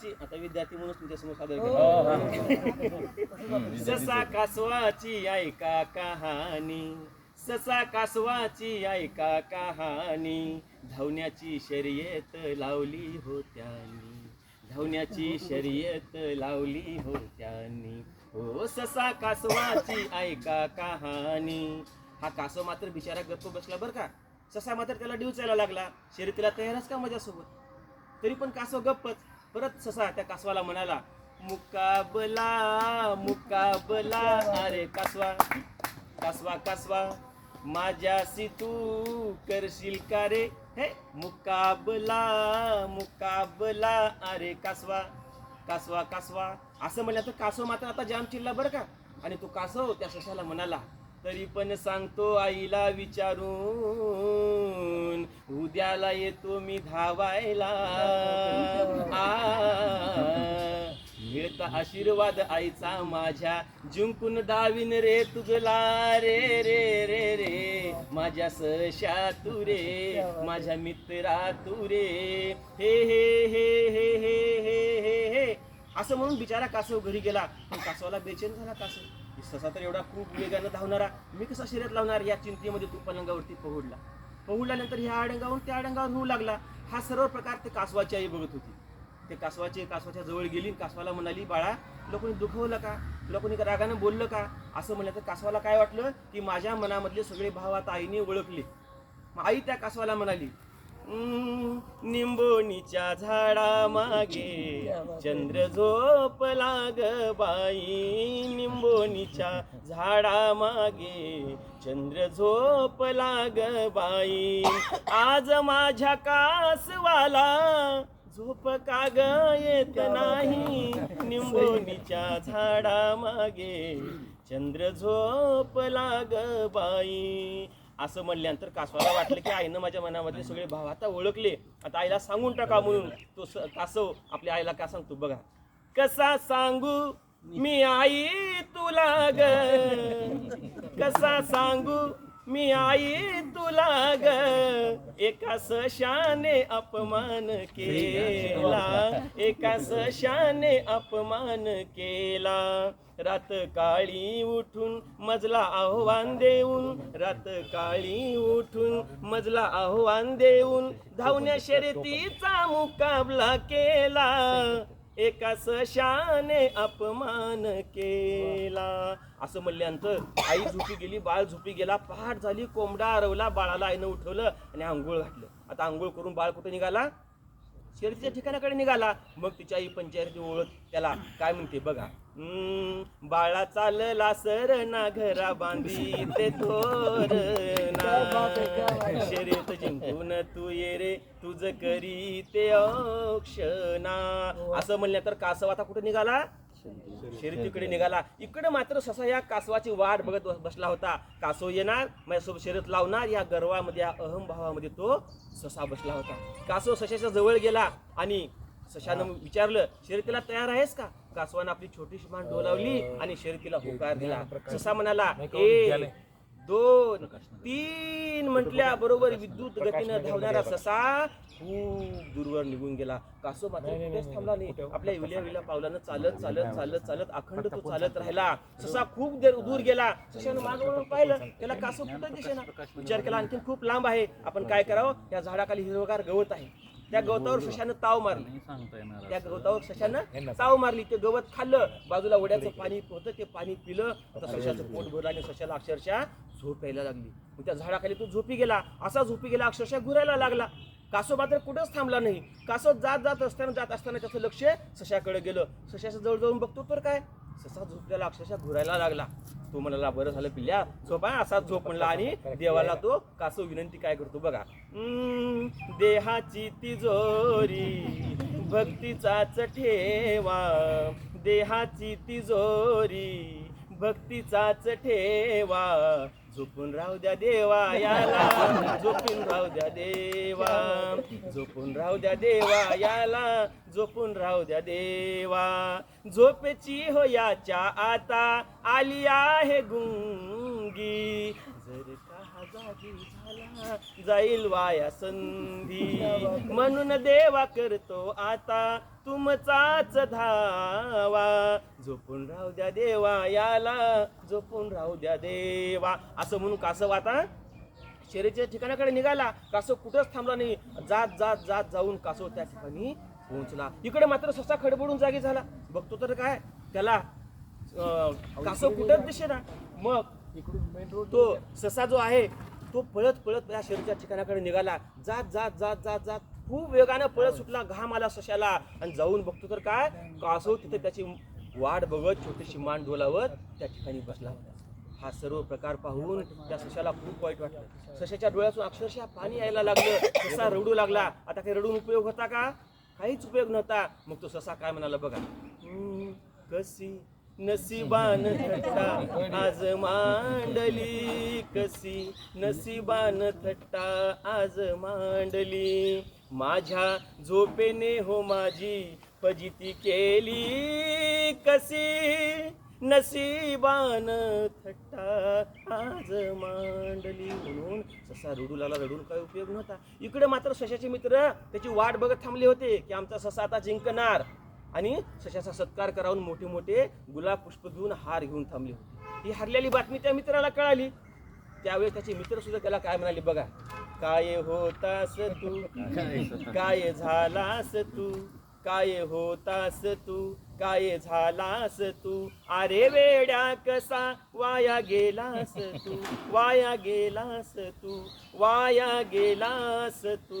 कासवाची आता विद्यार्थी म्हणून तुमच्यासमोर सादर हो, केलं ससा कासवाची ऐका कहाणी. ससा कासवाची ऐका कहाणी. धावण्याची शर्यत लावली होत्यानी. धावण्याची शर्यत लावली होत्यानी. हो ससा कासवाची ऐका कहाणी. हा कासव मात्र बिचारा गप्प बसला बरं का. ससा मात्र त्याला डिवचायला लागला. शर्यतीला तयारच का माझ्यासोबत तरी पण कासव गप्पच. परत ससा त्या कासवाला म्हणाला मुकाबला मुकाबला अरे कासवा कासवा कासवा माझ्याशी तू करशील का रे? हे मुकाबला मुकाबला अरे कासवा कासवा कासवा असं म्हणलं तर कासव मात्र आता जाम चिल्ला बरं का? आणि तो कासव त्या सशाला म्हणाला तरी पण सांगतो आईला विचारून उद्याला येतो मी धावायला. आ मिळता आशीर्वाद आईचा माझ्या जिंकून दावीन रे तुगला रे रे रे रे. माझ्या सशा तू रे माझ्या मित्रा तू रे. हे हे हे हे हे हे हे. असं म्हणून बिचारा कासव घरी गेला. पण कासवाला बेचेन झाला कासव. की ससा तर एवढा खूप वेगानं धावणारा मी कसा शर्यत लावणार या चिंतेमध्ये तू पलंगावरती पहुडला. पहुडल्यानंतर ह्या अडंगावरून त्या अडंगावर होऊ लागला. हा सर्व प्रकार ते कासवाची आई बघत होती. ते कासवाचे कासवाच्या जवळ गेली कासवाला म्हणाली बाळा तुला कोणी दुखवलं का? तुला कोणी रागानं बोललं का? असं म्हणलं. तर कासवाला काय वाटलं? की माझ्या मनामधले सगळे भाव आता आईने ओळखले. मग आई त्या कासवाला म्हणाली निंबोणीच्या निंबोनीच्या झाडा मागे चंद्र झोप लाग बाई निंबोनीच्या झाडा मागे चंद्र झोप लाग बाई आज माझ्या कासवाला झोप का ग येत नाही. निंबोनीच्या झाडा मागे चंद्र झोप लाग बाई असं म्हणल्यानंतर कासवाला वाटलं की आईनं माझ्या मनामधले सगळे भाव आता ओळखले. आता आईला सांगून टाका म्हणून तो स- कासव आपल्या आईला का सांगतो बघा. कसा सांगू मी आई तुला ग? कसा सांगू मी आई तुला ग एका सशाने अपमान केला. एका सशाने अपमान केला. रात काळी उठून मजला आव्हान देऊन रात काळी उठून मजला आव्हान देऊन धावण्या शर्यतीचा मुकाबला केला. एका सशाने अपमान केला. असं म्हणल्यानंतर आई झोपी गेली बाळ झोपी गेला पहाट झाली कोंबडा आरवला बाळाला आईनं उठवलं आणि आंघोळ घातलं. आता आंघोळ करून बाळ कुठे निघाला? शर्तीच्या ठिकाणाकडे निघाला. मग तिच्या आई पंचायती ओळख त्याला काय म्हणते बघा. हम्म, बाळा चालला सर ना घरा बांधी ते थोर ना. शर्यत जिंकून तू ये रे तुझ करी ते औक्षणा. असं म्हणल्या तर कासव आता कुठे निघाला? शर्यतीकडे निघाला. इकडे मात्र ससा या कासवाची वाट बघत बस- बसला होता. कासव येणार माझ्यासोबत शर्यत लावणार या गर्वामध्ये या अहमभावामध्ये तो ससा बसला होता. कासव सशाच्या जवळ गेला आणि सशानं विचारलं शर्यतीला तयार आहेस का? कासवानं आपली छोटीशी मान डोलावली आणि शर्यतीला होकार दिला. ससा म्हणाला दोन तीन म्हटल्या बरोबर विद्युत गतीनं धावणारा ससा खूप दूरवर निघून गेला. कासव मात्र कुठेच थांबला नाही आपल्या विल्या विल्या पावलानं चालत चालत चालत चालत अखंड तो चालत राहिला. ससा खूप देर दूर गेला सशानं मागं वळून पाहिलं त्याला कासव कुठं दिसेना विचार केला आणखी खूप लांब आहे. आपण काय करावं? या झाडाखाली हिरवगार गवत आहे. त्या गवतावर सशानं ताव मारली. त्या गवतावर सशानं ताव मारली. ते गवत खाल्लं. बाजूला ओढ्याचं पाणी होतं ते पाणी पिलं. आता सशाचं पोट भरलं आणि सशाला अक्षरशः झोप यायला लागली. त्या झाडाखाली तो झोपी गेला. असा झोपी गेला अक्षरशः घुरायला लागला. कासव मात्र कुठंच थांबला नाही. कासव जात जात असताना जात असताना त्याचं लक्ष सशाकडे गेलं. सशाच्या जवळ जाऊन बघतो तर काय? ससा झोपल्याला अक्षरशः घुरायला लागला. तो म्हणाला बरं झालं पिल्ल्या झोप असा झोप म्हणला. आणि देवाला तो कासो विनंती काय करतो बघा. देहाची तिजोरी भक्तीचाच ठेवा. देहाची तिजोरी भक्तीचाच ठेवा. झोपून राहू द्या देवा याला. झोपून राहू द्या देवा. झोपून राहू द्या देवा याला. झोपून राहू द्या देवा. झोपेची हो याच्या आता आली आहे गुंगी. जर जाईल वाया संधी. म्हणून देवा करतो आता तुमचाच धावा. झोपून राहू द्या देवा याला झोपून राहू द्या देवा. असं म्हणून कासव आता शरीरच्या ठिकाणाकडे निघाला. कासव कुठंच थांबला नाही. जात जात जात जाऊन कासव त्या ठिकाणी पोहोचला. इकडे मात्र ससा खडबडून जागी झाला. बघतो तर काय त्याला कासव कुठंच दिसेना. मग तो ससा जो आहे तो पळत पळत या शरीराच्या ठिकाणाकडे निघाला. जात जात जात जात जात खूप वेगानं पळत सुटला घाम आला सशाला. आणि जाऊन बघतो तर काय? कासव तिथे त्याची वाट बघत छोटीशी मान डोलावत त्या ठिकाणी बसला होता. हा सर्व प्रकार पाहून त्या सशाला खूप वाईट वाटलं. सशाच्या डोळ्यातून अक्षरशः पाणी यायला लागलं. ससा रडू लागला. आता काही रडून उपयोग होता का? काहीच उपयोग नव्हता. मग तो ससा काय म्हणाला? बघा. "हम्म, कशी नसीबान थट्टा आज मांडली कसी? नसीबान थट्टा आज मांडली. माझ्या झोपेने हो माझी फजिती केली कसी? नसीबान थट्टा आज मांडली. म्हणून ससा रडूलाला रडून काय उपयोग नव्हता? इकडे मात्र सशाचे मित्र त्याची वाट बघत थांबले होते की आमचा ससा आता जिंकणार. आणि सशाचा सत्कार करावून मोठे मोठे गुलाब पुष्प घेऊन हार घेऊन थांबले होते. ही हरलेली बातमी त्या मित्राला कळाली. त्यावेळेस त्याचे मित्र सुद्धा त्याला काय म्हणाले बघा काय होतास तू? काय झालास तू? काय होतास तू? काय झालास तू? अरे वेड्या कसा वाया गेलास तू? वाया गेलास तू? वाया गेलास तू?